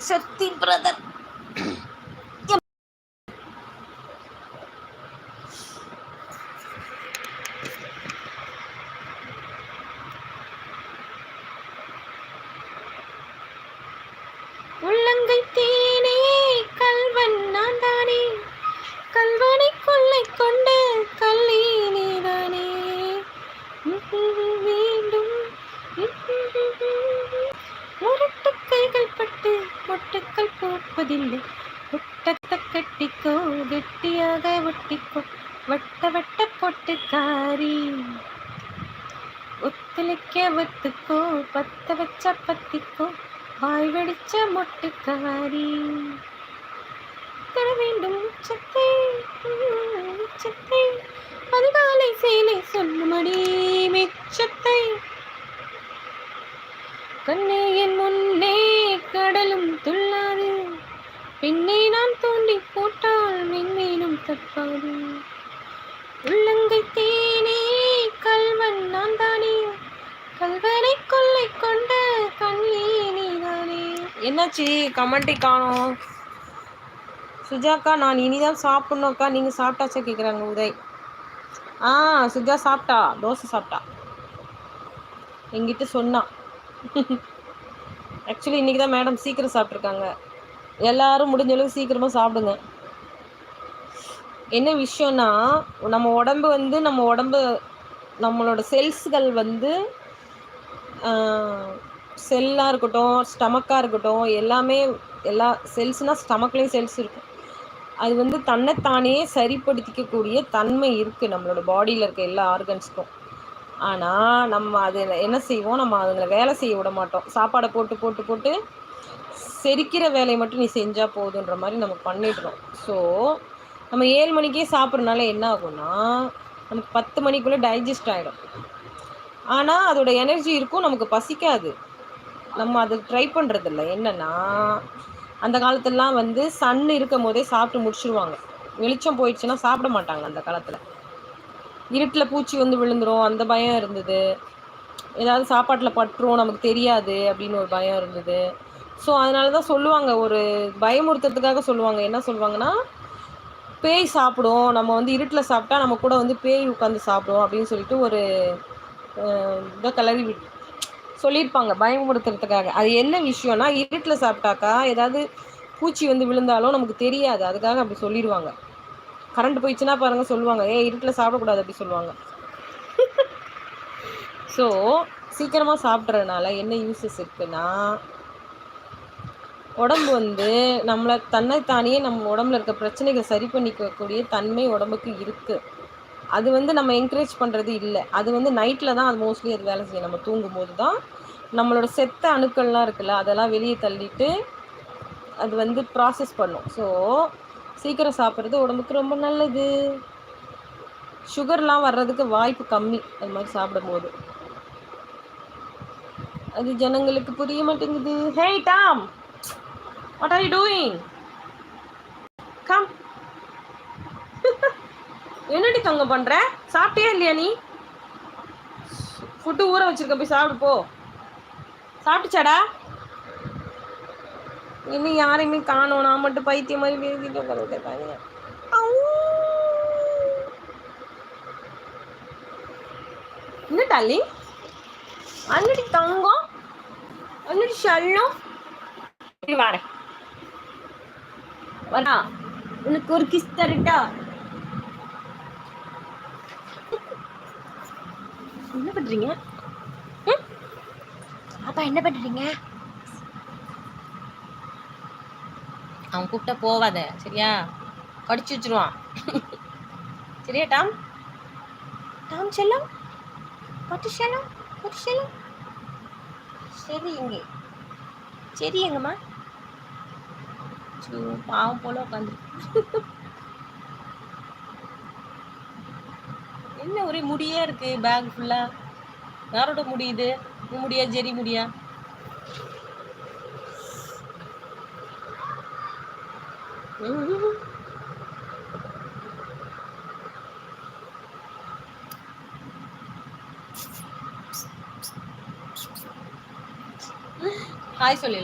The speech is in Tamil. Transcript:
சக்தி பிரதர் உள்ளங்கை தேனே கல்வன் நான் தானே கல்வனை கொள்ளை கொண்ட கள்ளி நீதானே வேண்டும் முரட்டு கைகள் பட்டு மொட்டுக்கள் போப்பதில்லை முட்டத்தை கட்டிக்கோ கெட்டியாக ஒட்டிக்கோ வட்ட வட்ட பொட்டுக்காரி. ஒத்துழைக்க ஒத்துக்கோ பத்த வச்ச பத்திக்கோ வாய் வெடிச்ச மொட்டுக்காரி. தர வேண்டும் உச்சத்தை உச்சத்தை அதிகாலை சேலை சொல்லுமடி மிச்சத்தை. கண்ணே என் முன்னே கடலும் துள்ள பின்னே நான் தோண்டி போட்டால் மென்மேலும் தப்பாது. உள்ளங்கை தேனே கல்வன் நான் தானே. கல்வனை கொள்ளை கொண்ட கண்ணே நீதானே என்னாச்சு? கமெண்ட்டை காணோம். சுஜாக்கா நான் இனிதான் சாப்பிட்ணுக்கா நீங்கள் சாப்பிட்டாச்சா கேட்குறாங்க உதய். ஆ சுஜா சாப்பிட்டா. தோசை சாப்பிட்டா. என்கிட்ட சொன்னா. ஆக்சுவலி இன்றைக்கி தான் மேடம் சீக்கிரம் சாப்பிட்ருக்காங்க எல்லாரும் முடிஞ்சளவு சீக்கிரமாக சாப்பிடுங்க. என்ன விஷயம்னா நம்ம உடம்பு வந்து நம்ம உடம்பு நம்மளோட செல்ஸ்கள் வந்து செல்லாக இருக்கட்டும் ஸ்டமக்காக இருக்கட்டும் எல்லாமே எல்லா செல்ஸ்னால் ஸ்டமக்லேயும் செல்ஸ் இருக்கும். அது வந்து தன்னைத்தானே சரிப்படுத்திக்கக்கூடிய தன்மை இருக்குது நம்மளோட பாடியில் இருக்க எல்லா ஆர்கன்ஸ்க்கும் ஆனால் நம்ம அதில் என்ன செய்வோம்? நம்ம அதில் வேலை செய்ய விட மாட்டோம். சாப்பாடை போட்டு போட்டு போட்டு செரிக்கிற வேலையை மட்டும் நீ செஞ்சால் போதுன்ற மாதிரி நம்ம பண்ணிடுறோம். ஸோ நம்ம ஏழு மணிக்கே சாப்பிட்றனால என்ன ஆகும்னா நமக்கு பத்து மணிக்குள்ளே டைஜஸ்ட் ஆகிடும் ஆனால் அதோட எனர்ஜி இருக்கும் நமக்கு பசிக்காது. நம்ம அதை ட்ரை பண்ணுறதில்ல என்னென்னா அந்த காலத்துலலாம் வந்து சன் இருக்கும் போதே சாப்பிட்டு முடிச்சுருவாங்க. வெளிச்சம் போயிடுச்சுன்னா சாப்பிட மாட்டாங்க அந்த காலத்தில். இருட்டில் பூச்சி வந்து விழுந்துரும் அந்த பயம் இருந்தது. ஏதாவது சாப்பாட்டில் பட்டுரும் நமக்கு தெரியாது அப்படின்னு ஒரு பயம் இருந்தது. ஸோ அதனால தான் சொல்லுவாங்க ஒரு பயமுறுத்துறதுக்காக சொல்லுவாங்க. என்ன சொல்லுவாங்கன்னா பேய் சாப்பிடும். நம்ம வந்து இருட்டில் சாப்பிட்டா நம்ம கூட வந்து பேய் உட்காந்து சாப்பிடும் அப்படின்னு சொல்லிட்டு ஒரு இதை கலரி சொல்லியிருப்பாங்க பயமுறுத்துறதுக்காக. அது என்ன விஷயம்னா இருட்டில் சாப்பிட்டாக்கா ஏதாவது பூச்சி வந்து விழுந்தாலும் நமக்கு தெரியாது. அதுக்காக அப்படி சொல்லிடுவாங்க. கரண்ட் போயிடுச்சுன்னா பாருங்கள் சொல்லுவாங்க ஏ இருட்டில் சாப்பிடக்கூடாது அப்படி சொல்லுவாங்க. ஸோ சீக்கிரமாக சாப்பிட்றதுனால என்ன யூசஸ் இருக்குன்னா உடம்பு வந்து நம்மளை தன்னைத்தானே நம்ம உடம்புல இருக்க பிரச்சனைகளை சரி பண்ணிக்கக்கூடிய தன்மை உடம்புக்கு இருக்குது அது வந்து நம்ம என்கரேஜ் பண்ணுறது இல்லை. அது வந்து நைட்டில் தான் அது மோஸ்ட்லி அது வேலை செய்யும். நம்ம தூங்கும்போது தான் நம்மளோட செத்த அணுக்கள்லாம் இருக்குல்ல அதெல்லாம் வெளியே தள்ளிட்டு அது வந்து ப்ராசஸ் பண்ணும். ஸோ சீக்கிரம் சாப்பிட்றது உடம்புக்கு ரொம்ப நல்லது. சுகர்லாம் வர்றதுக்கு வாய்ப்பு கம்மி அது மாதிரி சாப்பிடும்போது. அது ஜனங்களுக்கு புரிய மாட்டேங்குது. Hey Tom What are you doing Come. என்னடி தங்க பண்ற? சாப்பிட்டியா இல்லையா நீ? ஃபுட்டு ஊற வச்சிருக்க போய் சாப்பிடு போ. சாப்பிட்டுச்சாடா? இன்னும் யாரையுமே காணோம். நான் மட்டும் பைத்தியம் மாதிரி பேசிட்டு உட்காந்துருக்காங்க என்ன டாலி அன்னடி தங்கம்? அன்னடி சல்லம்? வரேன். வரா உனக்கு ஒரு கிஸ் தரட்டா? என்ன பண்றீங்க? அப்பா என்ன பண்றீங்க? அவன் கூப்பிட்டா போவாத சரியா? கடிச்சு வச்சிருவான். சரியா டாம்? டாம் செல்லம்? பட்டு செல்லம்? பட்டு செல்லம்? சரி இங்கே. சரி எங்கம்மா? பாவம் போல உட்காந்து என்ன ஒரே முடியே இருக்கு பேக் ஃபுல்லா யாரோட முடியுது முடியா ஜெரி முடியா? ஹாய் சொல்லலாம்